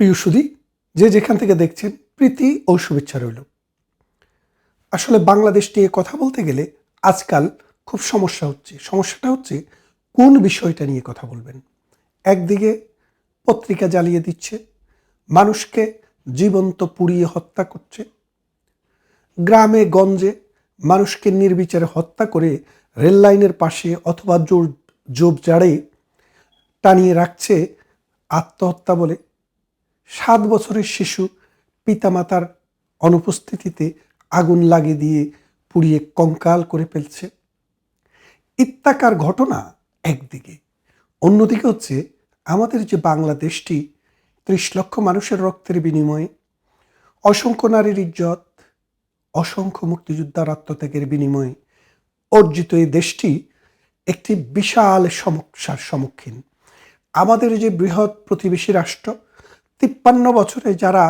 প্রিয় সুদী যে যেখান থেকে দেখছেন, প্রীতি ও শুভেচ্ছা রইল। আসলে বাংলাদেশ নিয়ে কথা বলতে গেলে আজকাল খুব সমস্যা হচ্ছে। সমস্যাটা হচ্ছে কোন বিষয়টা নিয়ে কথা বলবেন? একদিকে পত্রিকা জ্বালিয়ে দিচ্ছে, মানুষকে জীবন্ত পুড়িয়ে হত্যা করছে। গ্রামে, গঞ্জে মানুষকে নির্বিচারে হত্যা করে রেল লাইনের পাশে অথবা জোর জোবজাড়ে টানিয়ে রাখছে আত্মহত্যা বলে সাত বছরের শিশু পিতামাতার অনুপস্থিতিতে আগুন লাগিয়ে দিয়ে পুড়িয়ে কঙ্কাল করে ফেলছে। ইত্যাকার ঘটনা একদিকে। অন্যদিকে হচ্ছে আমাদের যে বাংলাদেশটি, ত্রিশ লক্ষ মানুষের রক্তের বিনিময়ে অসংখ্য নারীর ইজ্জত, অসংখ্য মুক্তিযোদ্ধার আত্মত্যাগের বিনিময়ে অর্জিত এই দেশটি একটি বিশাল সমস্যার সম্মুখীন। আমাদের যে বৃহৎ প্রতিবেশী রাষ্ট্র তিপ্পান্ন বছরে যারা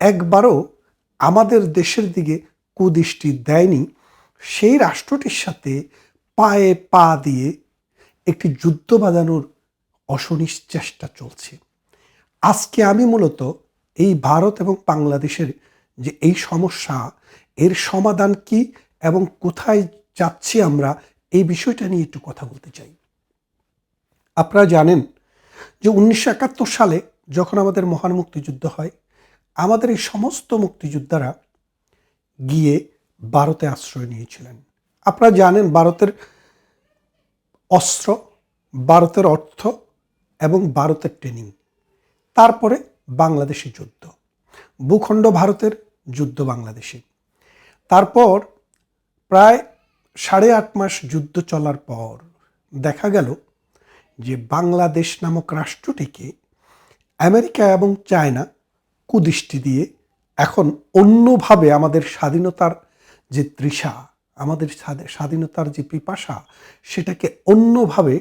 একবারও আমাদের দেশের দিকে কুদৃষ্টি দেয়নি, সেই রাষ্ট্রটির সাথে পায়ে পা দিয়ে একটি যুদ্ধ বাঁধানোর অশনিস চেষ্টা চলছে। আজকে আমি মূলত এই ভারত এবং বাংলাদেশের যে এই সমস্যা, এর সমাধান কি এবং কোথায় যাচ্ছি আমরা, এই বিষয়টা নিয়ে একটু কথা বলতে চাই। আপনারা জানেন যে উনিশশো একাত্তর সালে যখন আমাদের মহান মুক্তিযুদ্ধ হয়, আমাদের এই সমস্ত মুক্তিযোদ্ধারা গিয়ে ভারতে আশ্রয় নিয়েছিলেন। আপনারা জানেন ভারতের অস্ত্র, ভারতের অর্থ এবং ভারতের ট্রেনিং। তারপরে বাংলাদেশি যুদ্ধ। ভূখণ্ড ভারতের যুদ্ধ বাংলাদেশে। তারপর প্রায় সাড়ে আট মাস যুদ্ধ চলার পর দেখা গেল যে বাংলাদেশ নামক রাষ্ট্রটিকে আমেরিকা এবং চায়না কুদৃষ্টি দিয়ে এখন অন্যভাবে আমাদের স্বাধীনতার যে তৃষা, আমাদের স্বাধী- স্বাধীনতার যে পিপাসা, সেটাকে অন্যভাবে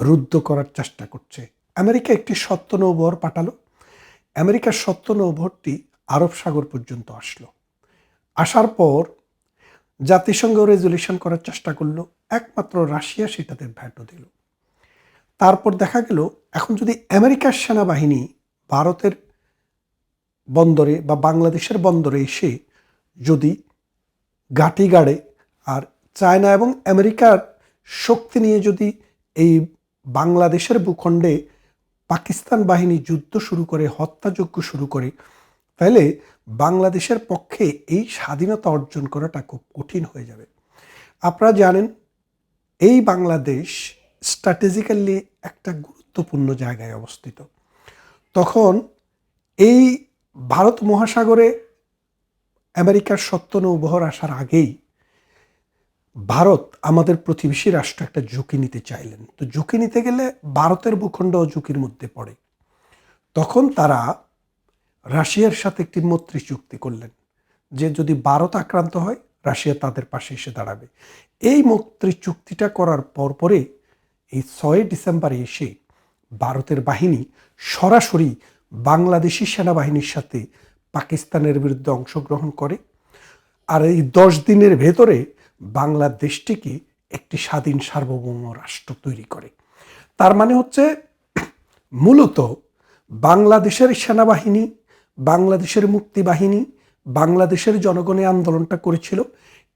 রুদ্ধ করার চেষ্টা করছে। আমেরিকা একটি সত্য নৌবহর পাঠালো। আমেরিকার সত্য নৌবহরটি আরব সাগর পর্যন্ত আসলো। আসার পর জাতিসংঘ রেজলিউশন করার চেষ্টা করল। একমাত্র রাশিয়া সেটাতে ভ্যাটো দিল। তারপর দেখা গেল, এখন যদি আমেরিকার সেনাবাহিনী ভারতের বন্দরে বা বাংলাদেশের বন্দরে এসে যদি গাটি গাড়ে আর চায়না এবং আমেরিকার শক্তি নিয়ে যদি এই বাংলাদেশের ভূখণ্ডে পাকিস্তান বাহিনী যুদ্ধ শুরু করে, হত্যাযজ্ঞ শুরু করে, তাহলে বাংলাদেশের পক্ষে এই স্বাধীনতা অর্জন করাটা খুব কঠিন হয়ে যাবে। আপনারা জানেন, এই বাংলাদেশ স্ট্র্যাটেজিক্যালি একটা গুরুত্বপূর্ণ জায়গায় অবস্থিত। তখন এই ভারত মহাসাগরে আমেরিকার সত্য নৌবহর আসার আগেই ভারত আমাদের প্রতিবেশী রাষ্ট্র একটা ঝুঁকি নিতে চাইলেন। তো ঝুঁকি নিতে গেলে ভারতের ভূখণ্ড ঝুঁকির মধ্যে পড়ে। তখন তারা রাশিয়ার সাথে একটি মৈত্রী চুক্তি করলেন যে যদি ভারত আক্রান্ত হয়, রাশিয়া তাদের পাশে এসে দাঁড়াবে। এই মৈত্রী চুক্তিটা করার পরপরে এই ছয় ডিসেম্বরে এসে ভারতের বাহিনী সরাসরি বাংলাদেশি সেনাবাহিনীর সাথে পাকিস্তানের বিরুদ্ধে অংশগ্রহণ করে আর এই দশ দিনের ভেতরে বাংলাদেশটিকে একটি স্বাধীন সার্বভৌম রাষ্ট্র তৈরি করে। তার মানে হচ্ছে মূলত বাংলাদেশের সেনাবাহিনী, বাংলাদেশের মুক্তিবাহিনী, বাংলাদেশের জনগণে আন্দোলনটা করেছিল।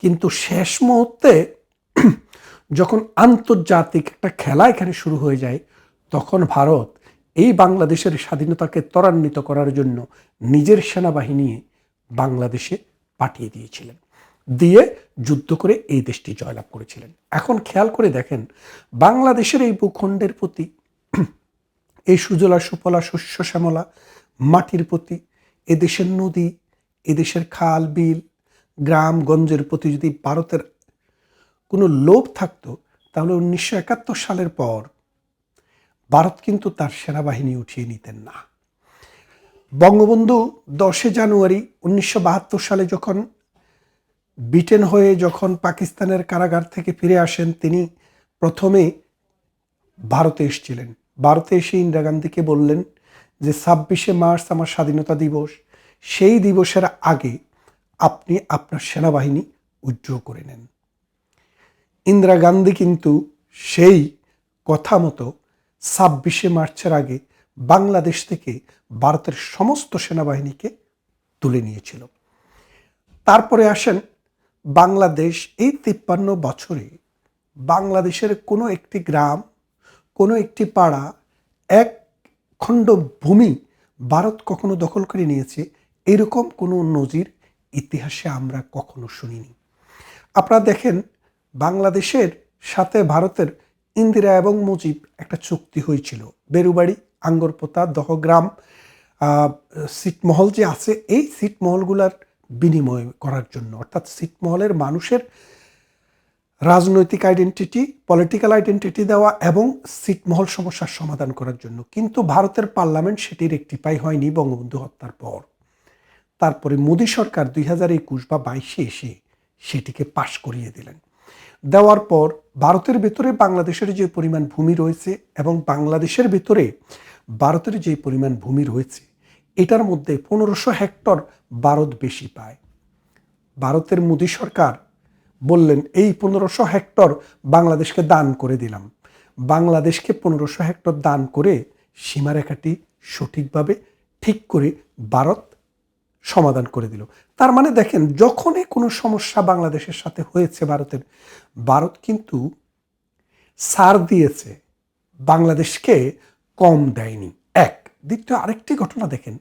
কিন্তু শেষ মুহূর্তে যখন আন্তর্জাতিক একটা খেলা এখানে শুরু হয়ে যায়, তখন ভারত এই বাংলাদেশের স্বাধীনতাকে ত্বরান্বিত করার জন্য নিজের সেনাবাহিনী বাংলাদেশে পাঠিয়ে দিয়েছিলেন। দিয়ে যুদ্ধ করে এই দেশটি জয়লাভ করেছিলেন। এখন খেয়াল করে দেখেন, বাংলাদেশের এই ভূখণ্ডের প্রতি, এই সুজলা সুফলা শস্য, শ্যামলা মাটির প্রতি, এদেশের নদী, এদেশের খাল, বিল, গ্রাম, গঞ্জের প্রতি যদি ভারতের কোনো লোভ থাকতো, তাহলে উনিশশো একাত্তর সালের পর ভারত কিন্তু তার সেনাবাহিনী উঠিয়ে নিতেন না। বঙ্গবন্ধু দশে জানুয়ারি উনিশশো বাহাত্তর সালে যখন ব্রিটেন হয়ে যখন পাকিস্তানের কারাগার থেকে ফিরে আসেন, তিনি প্রথমে ভারতে এসেছিলেন। ভারতে এসে ইন্দিরা গান্ধীকে বললেন যে, ছাব্বিশে মার্চ আমার স্বাধীনতা দিবস, সেই দিবসের আগে আপনি আপনার সেনাবাহিনী উজ্জ্বল করে নেন। ইন্দিরা গান্ধী কিন্তু সেই কথা মতো ছাব্বিশে মার্চের আগে বাংলাদেশ থেকে ভারতের সমস্ত সেনাবাহিনীকে তুলে নিয়েছিল। তারপরে আসেন বাংলাদেশ, এই তিপ্পান্ন বছরে বাংলাদেশের কোনো একটি গ্রাম, কোনো একটি পাড়া, এক খণ্ড ভূমি ভারত কখনো দখল করে নিয়েছে, এরকম কোনো নজির ইতিহাসে আমরা কখনো শুনিনি। আপনারা দেখেন বাংলাদেশের সাথে ভারতের ইন্দিরা এবং মুজিব একটা চুক্তি হয়েছিল। বেরুবাড়ি আঙ্গরপোতা দহগ্রাম আহ, ছিটমহল যে আছে এই ছিটমহলগুলার বিনিময় করার জন্য অর্থাৎ সিটমহলের মানুষের রাজনৈতিক আইডেন্টিটি পলিটিক্যাল আইডেন্টিটি দেওয়া এবং সিটমহল সমস্যার সমাধান করার জন্য। কিন্তু ভারতের পার্লামেন্ট সেটির একটি পাই হয়নি বঙ্গবন্ধু হত্যার পর। তারপরে মোদী সরকার দুই হাজার একুশ বা বাইশে এসে সেটিকে পাশ করিয়ে দিলেন। দেওয়ার পর ভারতের ভেতরে বাংলাদেশের যে পরিমাণ ভূমি রয়েছে এবং বাংলাদেশের ভেতরে ভারতের যে পরিমাণ ভূমি রয়েছে, এটার মধ্যে পনেরোশো হেক্টর ভারত বেশি পায়। ভারতের মোদী সরকার বললেন, এই পনেরোশো হেক্টর বাংলাদেশকে দান করে দিলাম। বাংলাদেশকে পনেরোশো হেক্টর দান করে সীমারেখাটি সঠিকভাবে ঠিক করে ভারত সমাধান করে দিল। তার মানে দেখেন, যখনই কোনো সমস্যা বাংলাদেশের সাথে হয়েছে ভারতের, ভারত কিন্তু সার দিয়েছে, বাংলাদেশকে কম দেয়নি। এক, দ্বিতীয় আরেকটি ঘটনা দেখেন,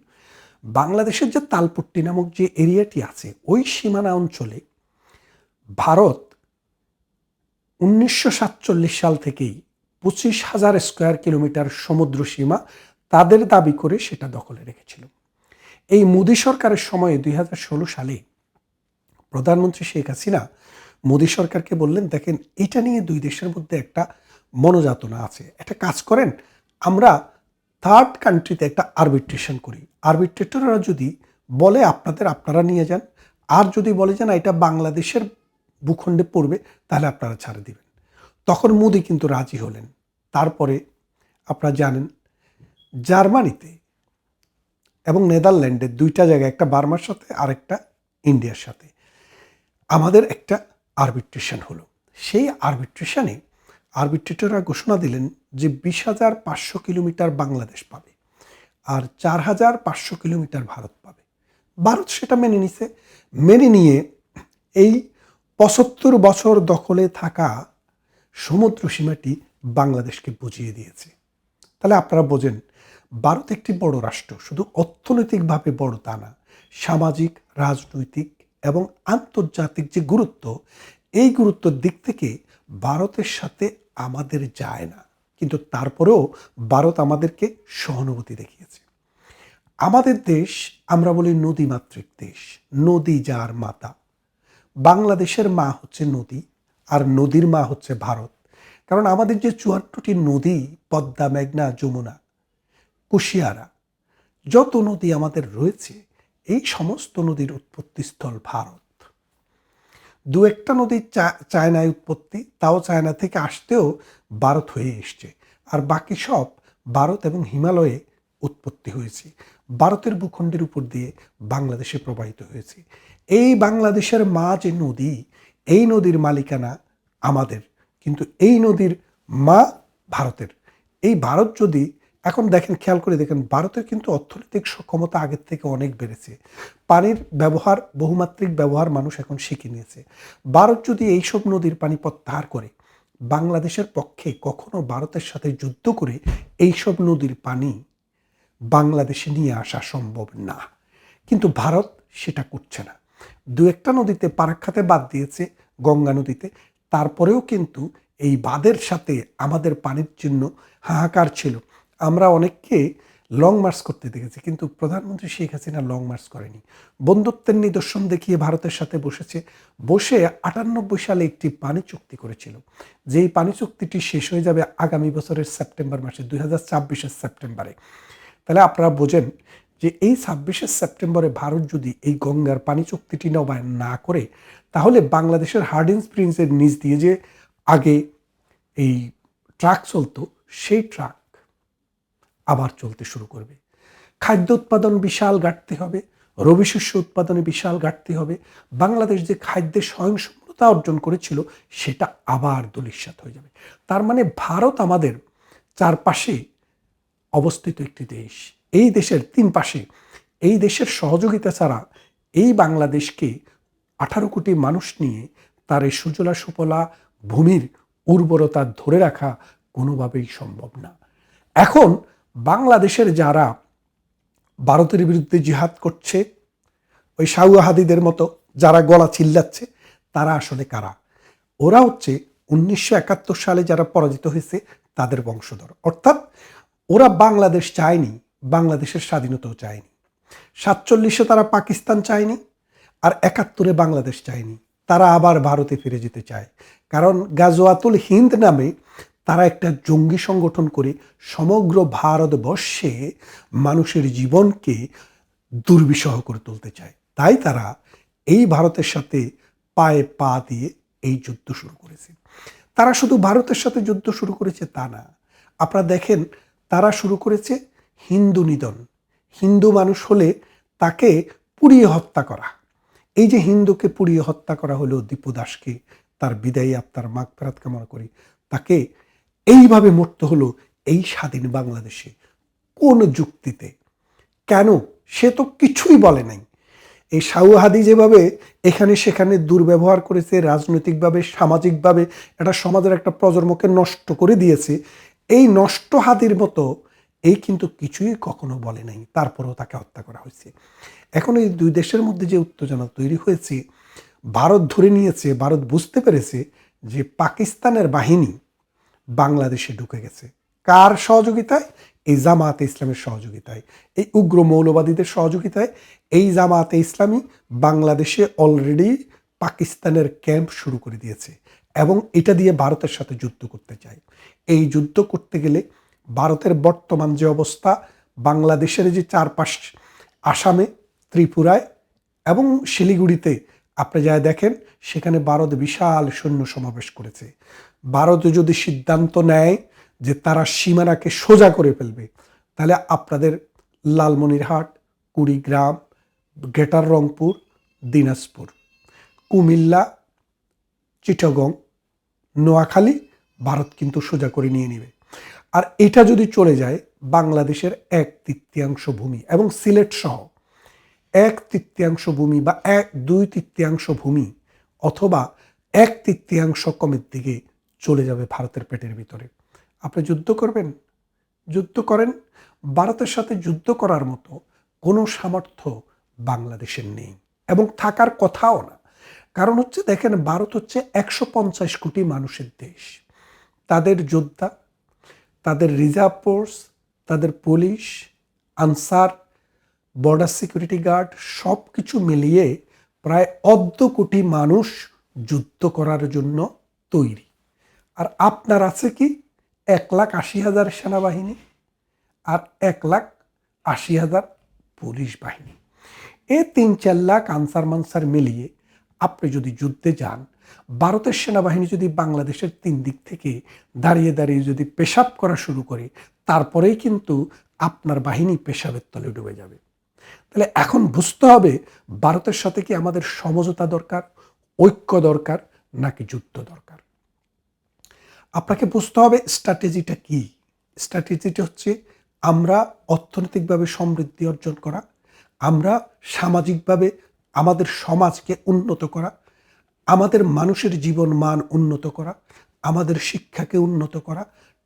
বাংলাদেশের যে তালপট্টি নামক যে এরিয়াটি আছে, ওই সীমানা অঞ্চলে ভারত উনিশশো সাতচল্লিশ সাল থেকেই পঁচিশ হাজার স্কোয়ার কিলোমিটার সমুদ্র সীমা তাদের দাবি করে সেটা দখলে রেখেছিল। এই মোদী সরকারের সময়ে দুই হাজার ষোলো সালে প্রধানমন্ত্রী শেখ হাসিনা মোদী সরকারকে বললেন, দেখেন, এটা নিয়ে দুই দেশের মধ্যে একটা মনোযাতনা আছে। একটা কাজ করেন, আমরা থার্ড কান্ট্রিতে একটা আরবিট্রেশন করি। আরবিট্রেটররা যদি বলে আপনাদের, আপনারা নিয়ে যান। আর যদি বলে যে না, এটা বাংলাদেশের ভূখণ্ডে পড়বে, তাহলে আপনারা ছাড়ে দিবেন। তখন মোদি কিন্তু রাজি হলেন। তারপরে আপনারা জানেন, জার্মানিতে এবং নেদারল্যান্ডে দুইটা জায়গায়, একটা বার্মার সাথে আরেকটা ইন্ডিয়ার সাথে। আমাদের একটা আরবিট্রেশন হলো। সেই আরবিট্রেশনে আরবিট্রেটররা ঘোষণা দিলেন যে বিশ হাজার পাঁচশো কিলোমিটার বাংলাদেশ পাবে আর চার হাজার পাঁচশো কিলোমিটার ভারত পাবে। ভারত সেটা মেনে নিছে। মেনে নিয়ে এই পঁচাত্তর বছর দখলে থাকা সমুদ্র সীমাটি বাংলাদেশকে বুঝিয়ে দিয়েছে। তাহলে আপনারা বোঝেন ভারত একটি বড় রাষ্ট্র, শুধু অর্থনৈতিকভাবে বড় তা না, সামাজিক, রাজনৈতিক এবং আন্তর্জাতিক যে গুরুত্ব, এই গুরুত্বের দিক থেকে ভারতের সাথে আমাদের যায় না। কিন্তু তারপরেও ভারত আমাদেরকে সহানুভূতি দেখিয়েছে। আমাদের দেশ, আমরা বলি নদীমাতৃক দেশ, নদী যার মাতা। বাংলাদেশের মা হচ্ছে নদী, আর নদীর মা হচ্ছে ভারত। কারণ আমাদের যে চুয়ান্নটি নদী, পদ্মা, মেঘনা, যমুনা কুশিয়ারা। যত নদী আমাদের রয়েছে, এই সমস্ত নদীর উৎপত্তিস্থল ভারত। দু একটা নদী চা- চায়নায় উৎপত্তি, তাও চায়না থেকে আসতেও ভারত হয়ে এসছে। আর বাকি সব ভারত এবং হিমালয়ে উৎপত্তি হয়েছে। ভারতের ভূখণ্ডের উপর দিয়ে বাংলাদেশে প্রবাহিত হয়েছে। এই বাংলাদেশের মা যে নদী, এই নদীর মালিকানা আমাদের। কিন্তু এই নদীর মা ভারতের। এই ভারত যদি এখন দেখেন, খেয়াল করে দেখেন, ভারতের কিন্তু অর্থনৈতিক সক্ষমতা আগের থেকে অনেক বেড়েছে। পানির ব্যবহার, বহুমাত্রিক ব্যবহার মানুষ এখন শিখে নিয়েছে। ভারত যদি এইসব নদীর পানি প্রত্যাহার করে, বাংলাদেশের পক্ষে কখনো ভারতের সাথে যুদ্ধ করে এইসব নদীর পানি বাংলাদেশে নিয়ে আসা সম্ভব না। কিন্তু ভারত সেটা করছে না। দু একটা নদীতে পারাক্ষাতে বাদ দিয়েছে, গঙ্গা নদীতে। তারপরেও কিন্তু এই বাদের সাথে আমাদের পানির জন্য হাহাকার ছিল। আমরা অনেককে লং মার্চ করতে দেখেছি, কিন্তু প্রধানমন্ত্রী শেখ হাসিনা লং মার্চ করেনি। বন্ধুত্বের নিদর্শন দেখিয়ে ভারতের সাথে বসেছে, বসে আটানব্বই সালে একটি পানি চুক্তি করেছিল। যেই পানি চুক্তিটি শেষ হয়ে যাবে আগামী বছরের সেপ্টেম্বর মাসে, দুই হাজার ছাব্বিশের সেপ্টেম্বরে। তাহলে আপনারা বোঝেন যে এই ছাব্বিশে সেপ্টেম্বরে ভারত যদি এই গঙ্গার পানি চুক্তিটি নবায়ন না করে, তাহলে বাংলাদেশের হার্ডিন স্প্রিংসের নিচ দিয়ে যে আগে এই ট্রাক চলতো, সেই ট্রাক আবার চলতে শুরু করবে। খাদ্য উৎপাদন বিশাল ঘাটতি হবে, রবি শস্য উৎপাদনে বিশাল ঘাটতি হবে। বাংলাদেশ যে খাদ্যে স্বয়ংসম্পূর্ণতা অর্জন করেছিল, সেটা আবার দলিশ্বাত হয়ে যাবে। তার মানে ভারত আমাদের চারপাশে অবস্থিত একটি দেশ। এই দেশের তিন পাশে, এই দেশের সহযোগিতা ছাড়া এই বাংলাদেশকে আঠারো কোটি মানুষ নিয়ে তার এই সুজলা সুফলা ভূমির উর্বরতা ধরে রাখা কোনোভাবেই সম্ভব না। এখন বাংলাদেশের যারা ভারতের বিরুদ্ধে জিহাদ করছে, ওই শাহুয়াহাদিদের মতো যারা গলা চিল্লাচ্ছে, তারা আসলে কারা? ওরা হচ্ছে উনিশশো একাত্তর সালে যারা পরাজিত হয়েছে, তাদের বংশধর। অর্থাৎ ওরা বাংলাদেশ চায়নি, বাংলাদেশের স্বাধীনতাও চায়নি। সাতচল্লিশে তারা পাকিস্তান চায়নি, আর একাত্তরে বাংলাদেশ চায়নি। তারা আবার ভারতে ফিরে যেতে চায়। কারণ গাজওয়াতুল হিন্দ নামে তারা একটা জঙ্গি সংগঠন করে সমগ্র ভারতবর্ষে মানুষের জীবনকে দুর্বিষহ করে তুলতে চায়। তাই তারা এই ভারতের সাথে পায়ে পা দিয়ে এই যুদ্ধ শুরু করেছে। তারা শুধু ভারতের সাথে যুদ্ধ শুরু করেছে তা না, আপনারা দেখেন তারা শুরু করেছে হিন্দু নিধন। হিন্দু মানুষ হলে তাকে পুড়িয়ে হত্যা করা। এই যে হিন্দুকে পুড়িয়ে হত্যা করা হলো দীপু দাসকে, তার বিদায়ী আপনার মাগ ফেরাত কামনা করি, তাকে এইভাবে মরতে হলো এই স্বাধীন বাংলাদেশে, কোন যুক্তিতে? কেন? সে তো কিছুই বলে নাই। এই শাহুহাদি যেভাবে এখানে সেখানে দুর্ব্যবহার করেছে, রাজনৈতিকভাবে, সামাজিকভাবে, এটা সমাজের একটা প্রজন্মকে নষ্ট করে দিয়েছে, এই নষ্ট হাদির মতো এই কিন্তু কিছুই কখনো বলে নাই। তারপরেও তাকে হত্যা করা হয়েছে। এখন এই দুই দেশের মধ্যে যে উত্তেজনা তৈরি হয়েছে, ভারত ধরে নিয়েছে, ভারত বুঝতে পেরেছে যে পাকিস্তানের বাহিনী বাংলাদেশে ঢুকে গেছে। কার সহযোগিতায়? এই জামাতে ইসলামের সহযোগিতায়। এই উগ্র মৌলবাদীদের সহযোগিতায় এই জামাতে ইসলামী বাংলাদেশে অলরেডি পাকিস্তানের ক্যাম্প শুরু করে দিয়েছে এবং এটা দিয়ে ভারতের সাথে যুদ্ধ করতে চায়। এই যুদ্ধ করতে গেলে ভারতের বর্তমান যে অবস্থা, বাংলাদেশের যে চারপাশ, আসামে, ত্রিপুরায় এবং শিলিগুড়িতে, আপনি যা দেখেন, সেখানে ভারত বিশাল সৈন্য সমাবেশ করেছে। ভারত যদি সিদ্ধান্ত নেয় যে তারা সীমানাকে সোজা করে ফেলবে, তাহলে আপনাদের লালমনিরহাট, কুড়িগ্রাম, গ্রেটার রংপুর, দিনাজপুর, কুমিল্লা, চিটাগং, নোয়াখালী ভারত কিন্তু সোজা করে নিয়ে নেবে। আর এটা যদি চলে যায়, বাংলাদেশের এক তৃতীয়াংশ ভূমি এবং সিলেট সহ এক তৃতীয়াংশ ভূমি বা এক, দুই তৃতীয়াংশ ভূমি অথবা এক তৃতীয়াংশ কমের দিকে চলে যাবে ভারতের পেটের ভিতরে। আপনি যুদ্ধ করবেন? যুদ্ধ করেন? ভারতের সাথে যুদ্ধ করার মতো কোনো সামর্থ্য বাংলাদেশের নেই এবং থাকার কথাও না। কারণ হচ্ছে দেখেন, ভারত হচ্ছে একশো পঞ্চাশ কোটি মানুষের দেশ। তাদের যোদ্ধা, তাদের রিজার্ভ ফোর্স, তাদের police, Ansar, border security guard সব কিছু মিলিয়ে প্রায় অর্ধ কোটি মানুষ যুদ্ধ করার জন্য তৈরি। আর আপনার আছে কি এক লাখ আশি হাজার সেনাবাহিনী আর এক লাখ আশি হাজার পুলিশ বাহিনী। এ তিন চার লাখ আনসার মানসার মিলিয়ে আপনি যদি যুদ্ধে যান, ভারতের সেনাবাহিনী যদি বাংলাদেশের তিন দিক থেকে দাঁড়িয়ে দাঁড়িয়ে যদি পেশাব করা শুরু করে, তারপরেই কিন্তু আপনার বাহিনী পেশাবের তলে ডুবে যাবে। তাহলে এখন বুঝতে হবে ভারতের সাথে কি আমাদের সমঝোতা দরকার, ঐক্য দরকার নাকি যুদ্ধ দরকার? আপনাকে বুঝতে হবে স্ট্র্যাটেজিটা কি? স্ট্র্যাটেজিটা হচ্ছে আমরা অর্থনৈতিকভাবে সমৃদ্ধি অর্জন করা, আমরা সামাজিকভাবে আমাদের সমাজকে উন্নত করা, আমাদের মানুষের জীবন মান উন্নত করা, আমাদের শিক্ষাকে উন্নত করা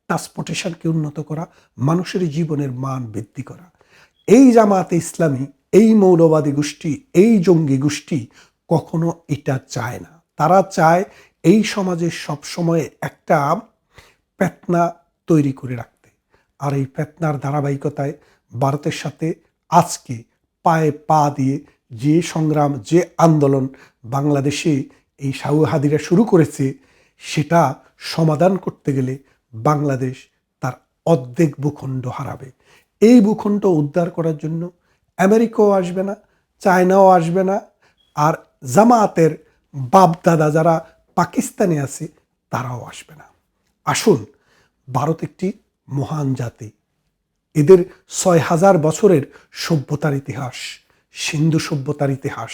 ট্রান্সপোর্টেশনকে উন্নত করা, মানুষের জীবনের মান বৃদ্ধি করা। এই জামাতে ইসলামী, এই মৌলবাদী গোষ্ঠী, এই জঙ্গি গোষ্ঠী কখনো এটা চায় না। তারা চায় এই সমাজে সবসময় একটা পেতনা তৈরি করে রাখতে। আর এই পেতনার ধারাবাহিকতায় ভারতের সাথে আজকে পায়ে পা দিয়ে যে সংগ্রাম, যে আন্দোলন বাংলাদেশে এই হাদিরা শুরু করেছে, সেটা সমাধান করতে গেলে বাংলাদেশ তার অর্ধেক ভূখণ্ড হারাবে। এই ভূখণ্ড উদ্ধার করার জন্য আমেরিকাও আসবে না, চায়নাও আসবে না, আর জামায়াতের বাপদাদা যারা পাকিস্তানে আছে, তারাও আসবে না। আসুন, ভারত একটি মহান জাতি। এদের ছয় হাজার বছরের সভ্যতার ইতিহাস, সিন্ধু সভ্যতার ইতিহাস।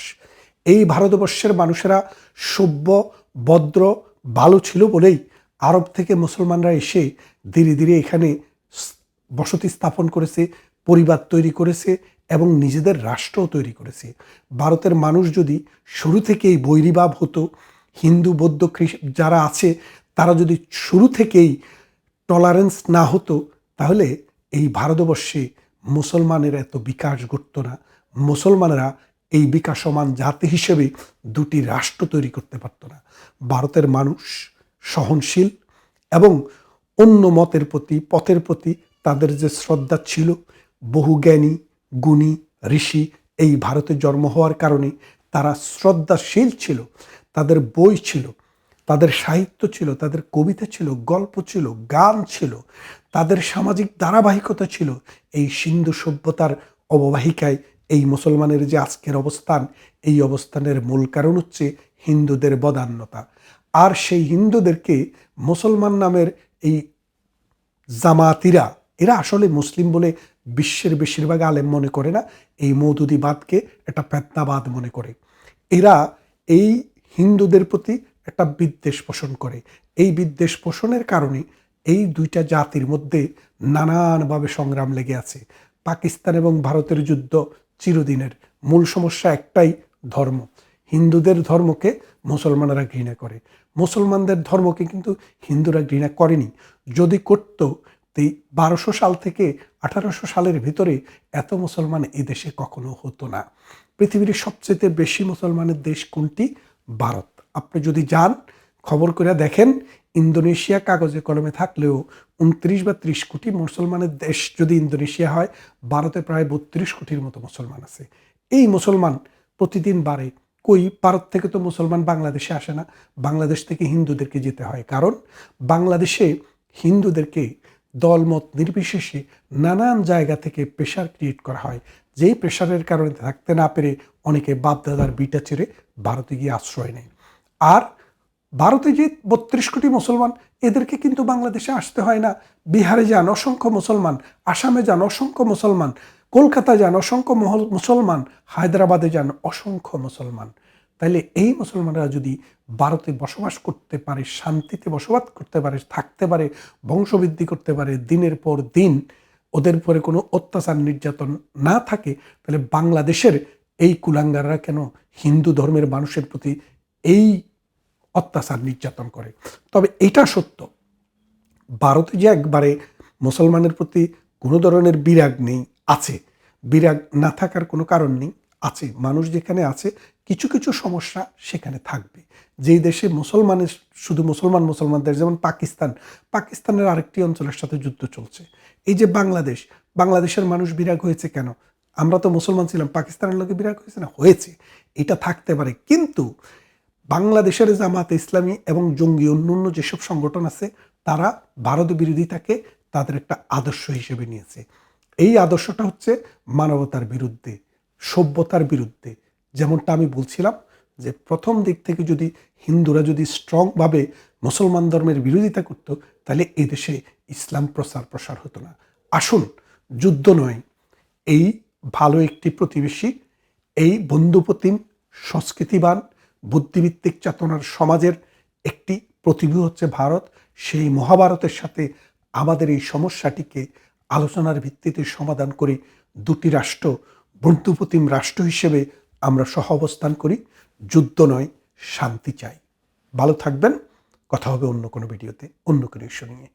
এই ভারতবর্ষের মানুষেরা সভ্য, ভদ্র, ভালো ছিল বলেই আরব থেকে মুসলমানরা এসে ধীরে ধীরে এখানে বসতি স্থাপন করেছে, পরিবার তৈরি করেছে এবং নিজেদের রাষ্ট্রও তৈরি করেছে। ভারতের মানুষ যদি শুরু থেকেই বৈরীভাব হতো হিন্দু, বৌদ্ধ যারা আছে, তারা যদি শুরু থেকেই টলারেন্স না হতো, তাহলে এই ভারতবর্ষে মুসলমানের এত বিকাশ ঘটতো না। মুসলমানরা এই বিকাশমান জাতি হিসেবে দুটি রাষ্ট্র তৈরি করতে পারতো না। ভারতের মানুষ সহনশীল এবং অন্য মতের প্রতি, পথের প্রতি তাদের যে শ্রদ্ধা ছিল, বহু জ্ঞানী, গুণী, ঋষি, এই ভারতে জন্ম হওয়ার কারণে তারা শ্রদ্ধাশীল ছিল। তাদের বই ছিল, তাদের সাহিত্য ছিল, তাদের কবিতা ছিল, গল্প ছিল, গান ছিল, তাদের সামাজিক ধারাবাহিকতা ছিল। এই সিন্ধু সভ্যতার অববাহিকায় এই মুসলমানের যে আজকের অবস্থান, এই অবস্থানের মূল কারণ হচ্ছে হিন্দুদের বদান্যতা। আর সেই হিন্দুদেরকে মুসলমান নামের এই জামাতিরা, এরা আসলে মুসলিম বলে বিশ্বের বেশিরভাগ আলেম মনে করে না, এই মৌদুদিবাদকে একটা ফেতনাবাদ মনে করে। এরা এই হিন্দুদের প্রতি একটা বিদ্বেষ পোষণ করে। এই বিদ্বেষ পোষণের কারণে এই দুইটা জাতির মধ্যে নানানভাবে সংগ্রাম লেগে আছে। পাকিস্তান এবং ভারতের যুদ্ধ চিরদিনের। মূল সমস্যা একটাই ধর্ম। হিন্দুদের ধর্মকে মুসলমানরা ঘৃণা করে। মুসলমানদের ধর্মকে কিন্তু হিন্দুরা ঘৃণা করেনি। যদি করত এই বারোশো সাল থেকে আঠারোশো সালের ভিতরে এত মুসলমান এদেশে কখনো হতো না। পৃথিবীর সবচেয়ে বেশি মুসলমানের দেশ কোনটি? ভারত। আপনি যদি যান, খবর করে দেখেন, ইন্দোনেশিয়া কাগজে কলমে থাকলেও উনত্রিশ বা ত্রিশ কোটি মুসলমানের দেশ যদি ইন্দোনেশিয়া হয়, ভারতে প্রায় বত্রিশ কোটির মতো মুসলমান আছে। এই মুসলমান প্রতিদিন বাড়ে কই? ভারত থেকে তো মুসলমান বাংলাদেশে আসে না। বাংলাদেশ থেকে হিন্দুদেরকে যেতে হয়। কারণ বাংলাদেশে হিন্দুদেরকে দলমত নির্বিশেষে নানান জায়গা থেকে প্রেশার ক্রিয়েট করা হয়। যেই প্রেশারের কারণে থাকতে না পেরে অনেকে বাপদাদার বিটা ছেড়ে ভারতে গিয়ে আশ্রয় নেয়। আর ভারতে যে বত্রিশ কোটি মুসলমান, এদেরকে কিন্তু বাংলাদেশে আসতে হয় না। বিহারে যান অসংখ্য মুসলমান, আসামে যান অসংখ্য মুসলমান কলকাতা যান অসংখ্য মুসলমান, হায়দ্রাবাদে যান অসংখ্য মুসলমান। তাইলে এই মুসলমানরা যদি ভারতে বসবাস করতে পারে, শান্তিতে বসবাস করতে পারে, থাকতে পারে, বংশবৃদ্ধি করতে পারে, দিনের পর দিন ওদের পরে কোনো অত্যাচার নির্যাতন না থাকে, তাহলে বাংলাদেশের এই কুলাঙ্গাররা কেন হিন্দু ধর্মের মানুষের প্রতি এই অত্যাচার নির্যাতন করে? তবে এটা সত্য, ভারতে যে একবারে মুসলমানের প্রতি কোনো ধরনের বিরাগ নেই, আছে। বিরাগ না থাকার কোনো কারণ নেই। আছে, মানুষ যেখানে আছে, কিছু কিছু সমস্যা সেখানে থাকবে। যেই দেশে মুসলমানের, শুধু মুসলমান মুসলমানদের যেমন পাকিস্তান, পাকিস্তানের আরেকটি অঞ্চলের সাথে যুদ্ধ চলছে। এই যে বাংলাদেশ, বাংলাদেশের মানুষ বিরাগ হয়েছে কেন? আমরা তো মুসলমান ছিলাম, পাকিস্তানের লোকে বিরাগ হয়েছে না? হয়েছে, এটা থাকতে পারে। কিন্তু বাংলাদেশের জামাতে ইসলামী এবং জঙ্গি অন্যান্য যেসব সংগঠন আছে, তারা ভারত বিরোধিতাকে তাদের একটা আদর্শ হিসেবে নিয়েছে। এই আদর্শটা হচ্ছে মানবতার বিরুদ্ধে। সভ্যতার বিরুদ্ধে। যেমনটা আমি বলছিলাম যে প্রথম দিক থেকে যদি হিন্দুরা যদি স্ট্রংভাবে মুসলমান ধর্মের বিরোধিতা করত, তাহলে এদেশে ইসলাম প্রচার প্রসার হতো না। আসুন, যুদ্ধ নয়। এই ভালো একটি প্রতিবেশী, এই বন্ধুপ্রতিম, সংস্কৃতিবান বুদ্ধিভিত্তিক চেতনার সমাজের একটি প্রতিভূ হচ্ছে ভারত। সেই মহাভারতের সাথে আমাদের এই সমস্যাটিকে আলোচনার ভিত্তিতে সমাধান করে দুটি রাষ্ট্র বন্ধুপ্রতিম রাষ্ট্র হিসেবে আমরা সহ অবস্থান করি, যুদ্ধ নয়, শান্তি চাই। ভালো থাকবেন, কথা হবে অন্য কোনো ভিডিওতে, অন্য কোনো ইস্যু নিয়ে।